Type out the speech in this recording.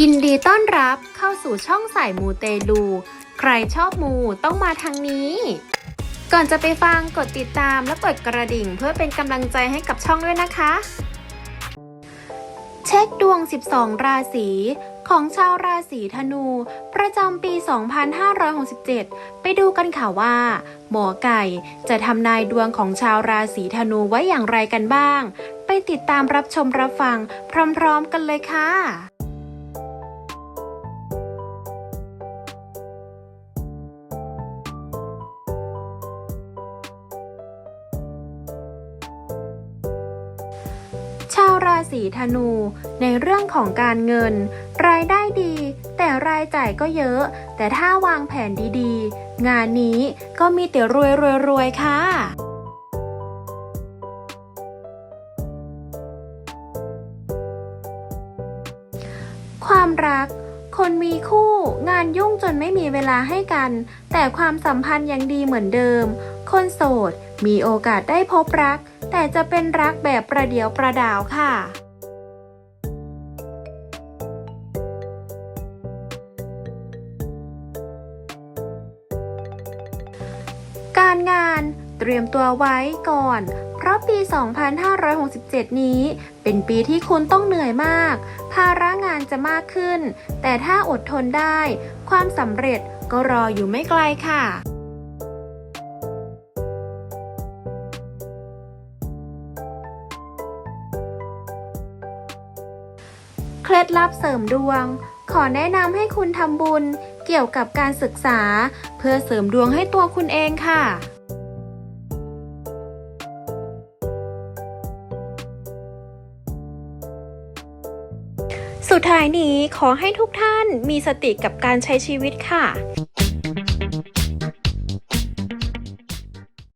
ยินดีต้อนรับเข้าสู่ช่องสายมูเตลู ใครชอบมูต้องมาทางนี้ ก่อนจะไปฟังกดติดตามและกดกระดิ่งเพื่อเป็นกำลังใจให้กับช่องด้วยนะคะ เช็คดวง 12 ราศีของชาวราศีธนู ประจำปี 2567 ไปดูกันค่ะว่า หมอไก่จะทำนายดวงของชาวราศีธนูไว้อย่างไรกันบ้าง ไปติดตามรับชมรับฟังพร้อมๆกันเลยค่ะ ราศีธนู ในเรื่องของการเงิน รายได้ดี แต่รายจ่ายก็เยอะ แต่ถ้าวางแผนดีๆ งานนี้ก็มีแต่รวยรวยรวยค่ะความรัก คนมีคู่งานยุ่งจนไม่มีเวลาให้กัน แต่ความสัมพันธ์ยังดีเหมือนเดิม คนโสด มีโอกาสได้พบรัก แต่จะเป็นรักแบบประเดียวประดาวค่ะการงานเตรียมตัวไว้ก่อน เพราะปี 2567 นี้ เป็นปีที่คุณต้องเหนื่อยมาก ภาระงานจะมากขึ้น แต่ถ้าอดทนได้ ความสำเร็จก็รออยู่ไม่ไกลค่ะ ล็ดลับเสริมดวง ขอแนะนำให้คุณทำบุญเกี่ยวกับการศึกษา เพื่อเสริมดวงให้ตัวคุณเองค่ะสุดท้ายนี้ขอให้ทุกท่านมีสติกับการใช้ชีวิตค่ะ